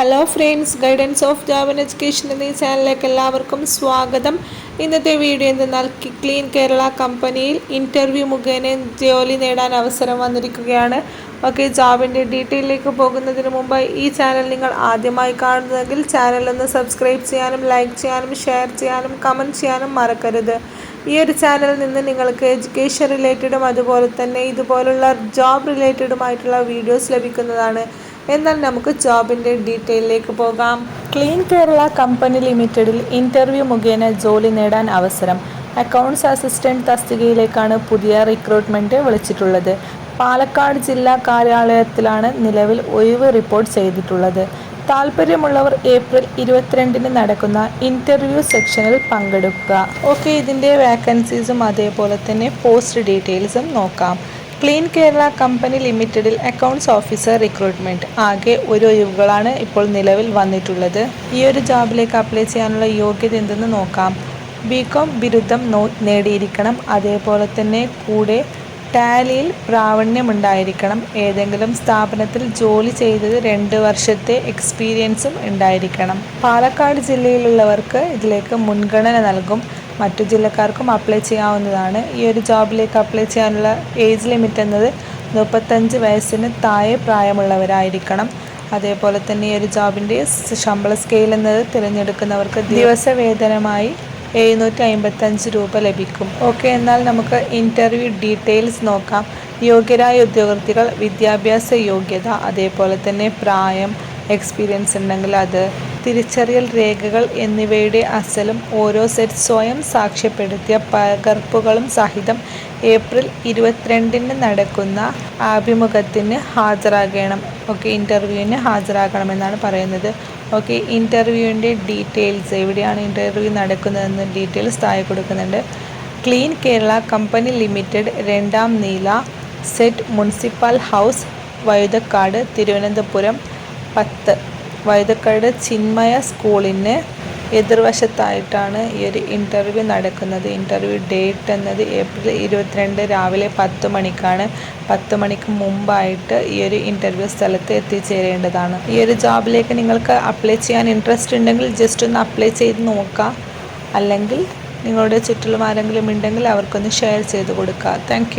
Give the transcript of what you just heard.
Hello friends guidance of Javan education എന്നീ ചാനലിലേക്ക് എല്ലാവർക്കും സ്വാഗതം. ഇന്നത്തെ വീഡിയോ എന്തെന്നാൽ ക്ലീൻ കേരള കമ്പനിയിൽ ഇന്റർവ്യൂ മുഖേന ജോലി നേടാൻ അവസരം വന്നിരിക്കുകയാണ്. ഓക്കെ ജോബിന്റെ ഡീറ്റെയിലേക്ക് പോകുന്നതിന് മുമ്പ് ഈ ചാനൽ നിങ്ങൾ ആദ്യമായി കാണുന്നതെങ്കിൽ ചാനൽ ഒന്ന് സബ്സ്ക്രൈബ് ചെയ്യാനും ലൈക്ക് ചെയ്യാനും ഷെയർ ചെയ്യാനും കമന്റ് ചെയ്യാനും മറക്കരുത്. ഈ ഒരു ചാനലിൽ നിന്ന് നിങ്ങൾക്ക് എഡ്യൂക്കേഷൻ റിലേറ്റഡും അതുപോലെ തന്നെ ഇതുപോലുള്ള ജോബ് റിലേറ്റഡുമായിട്ടുള്ള വീഡിയോസ് ലഭിക്കുന്നതാണ്. എന്നാൽ നമുക്ക് ജോബിന്റെ ഡീറ്റെയിലേക്ക് പോകാം. ക്ലീൻ കേരള കമ്പനി ലിമിറ്റഡിൽ ഇന്റർവ്യൂ മുഖേന ജോലി നേടാൻ അവസരം. അക്കൗണ്ട്സ് അസിസ്റ്റന്റ് തസ്തികയിലേക്കാണ് പുതിയ റിക്രൂട്ട്മെന്റ് വിളിച്ചിട്ടുള്ളത്. പാലക്കാട് ജില്ലാ കാര്യാലയത്തിലാണ് നിലവിൽ ഒഴിവ് റിപ്പോർട്ട് ചെയ്തിട്ടുള്ളത്. താല്പര്യമുള്ളവർ ഏപ്രിൽ ഇരുപത്തിരണ്ടിന് നടക്കുന്ന ഇന്റർവ്യൂ സെക്ഷനിൽ പങ്കെടുക്കുക. ഓക്കെ ഇതിന്റെ വേക്കൻസീസും അതേപോലെ തന്നെ പോസ്റ്റ് ഡീറ്റെയിൽസും നോക്കാം. ക്ലീൻ കേരള കമ്പനി ലിമിറ്റഡിൽ അക്കൗണ്ട്സ് ഓഫീസർ റിക്രൂട്ട്മെന്റ് ആകെ ഒരു ഒഴിവുകളാണ് ഇപ്പോൾ നിലവിൽ വന്നിട്ടുള്ളത്. ഈ ഒരു ജോബിലേക്ക് അപ്ലൈ ചെയ്യാനുള്ള യോഗ്യത എന്തെന്ന് നോക്കാം. ബികോം ബിരുദം നേടിയിരിക്കണം. അതേപോലെ തന്നെ കൂടെ ടാലിയിൽ പ്രാവീണ്യമുണ്ടായിരിക്കണം. ഏതെങ്കിലും സ്ഥാപനത്തിൽ ജോലി ചെയ്തത് രണ്ട് വർഷത്തെ എക്സ്പീരിയൻസും ഉണ്ടായിരിക്കണം. പാലക്കാട് ജില്ലയിലുള്ളവർക്ക് ഇതിലേക്ക് മുൻഗണന നൽകും. മറ്റു ജില്ലക്കാർക്കും അപ്ലൈ ചെയ്യാവുന്നതാണ്. ഈ ഒരു ജോബിലേക്ക് അപ്ലൈ ചെയ്യാനുള്ള ഏജ് ലിമിറ്റ് എന്നത് മുപ്പത്തഞ്ച് വയസ്സിന് താഴെ പ്രായമുള്ളവരായിരിക്കണം. അതേപോലെ തന്നെ ഈ ഒരു ജോബിന്റെ ശമ്പള സ്കെയിൽ എന്നത് തിരഞ്ഞെടുക്കുന്നവർക്ക് ദിവസ വേതനമായി എഴുന്നൂറ്റി അമ്പത്തഞ്ച് രൂപ ലഭിക്കും. ഓക്കെ എന്നാൽ നമുക്ക് ഇന്റർവ്യൂ ഡീറ്റെയിൽസ് നോക്കാം. യോഗ്യരായ ഉദ്യോഗാർത്ഥികൾ വിദ്യാഭ്യാസ യോഗ്യത അതേപോലെ തന്നെ പ്രായം എക്സ്പീരിയൻസ് ഉണ്ടെങ്കിൽ അത് തിരിച്ചറിയൽ രേഖകൾ എന്നിവയുടെ അസലും ഓരോ സെറ്റ് സ്വയം സാക്ഷ്യപ്പെടുത്തിയ പകർപ്പുകളും സഹിതം ഏപ്രിൽ ഇരുപത്തിരണ്ടിന് നടക്കുന്ന അഭിമുഖത്തിന് ഹാജരാകണം. ഓക്കെ ഇന്റർവ്യൂവിന് ഹാജരാകണമെന്നാണ് പറയുന്നത്. ഓക്കെ ഇന്റർവ്യൂവിന്റെ ഡീറ്റെയിൽസ് എവിടെയാണ് ഇന്റർവ്യൂ നടക്കുന്നതെന്ന് ഡീറ്റെയിൽസ് താഴെ കൊടുക്കുന്നുണ്ട്. ക്ലീൻ കേരള കമ്പനി ലിമിറ്റഡ് രണ്ടാം നീല സെറ്റ് മുനിസിപ്പൽ ഹൗസ് വഴുതക്കാട് തിരുവനന്തപുരം പത്ത്. വൈദക്കാട് ചിന്മയ സ്കൂളിന് എതിർവശത്തായിട്ടാണ് ഈ ഒരു ഇന്റർവ്യൂ നടക്കുന്നത്. ഇന്റർവ്യൂ ഡേറ്റ് എന്നത് ഏപ്രിൽ ഇരുപത്തിരണ്ട് രാവിലെ പത്ത് മണിക്കാണ്. പത്ത് മണിക്ക് മുമ്പായിട്ട് ഈ ഒരു ഇന്റർവ്യൂ സ്ഥലത്ത് എത്തിച്ചേരേണ്ടതാണ്. ഈ ഒരു ജോബിലേക്ക് നിങ്ങൾക്ക് അപ്ലൈ ചെയ്യാൻ ഇൻട്രസ്റ്റ് ഉണ്ടെങ്കിൽ ജസ്റ്റ് ഒന്ന് അപ്ലൈ ചെയ്ത് നോക്കാം. അല്ലെങ്കിൽ നിങ്ങളുടെ ചുറ്റിലും ആരെങ്കിലും ഉണ്ടെങ്കിൽ അവർക്കൊന്ന് ഷെയർ ചെയ്ത് കൊടുക്കുക താങ്ക്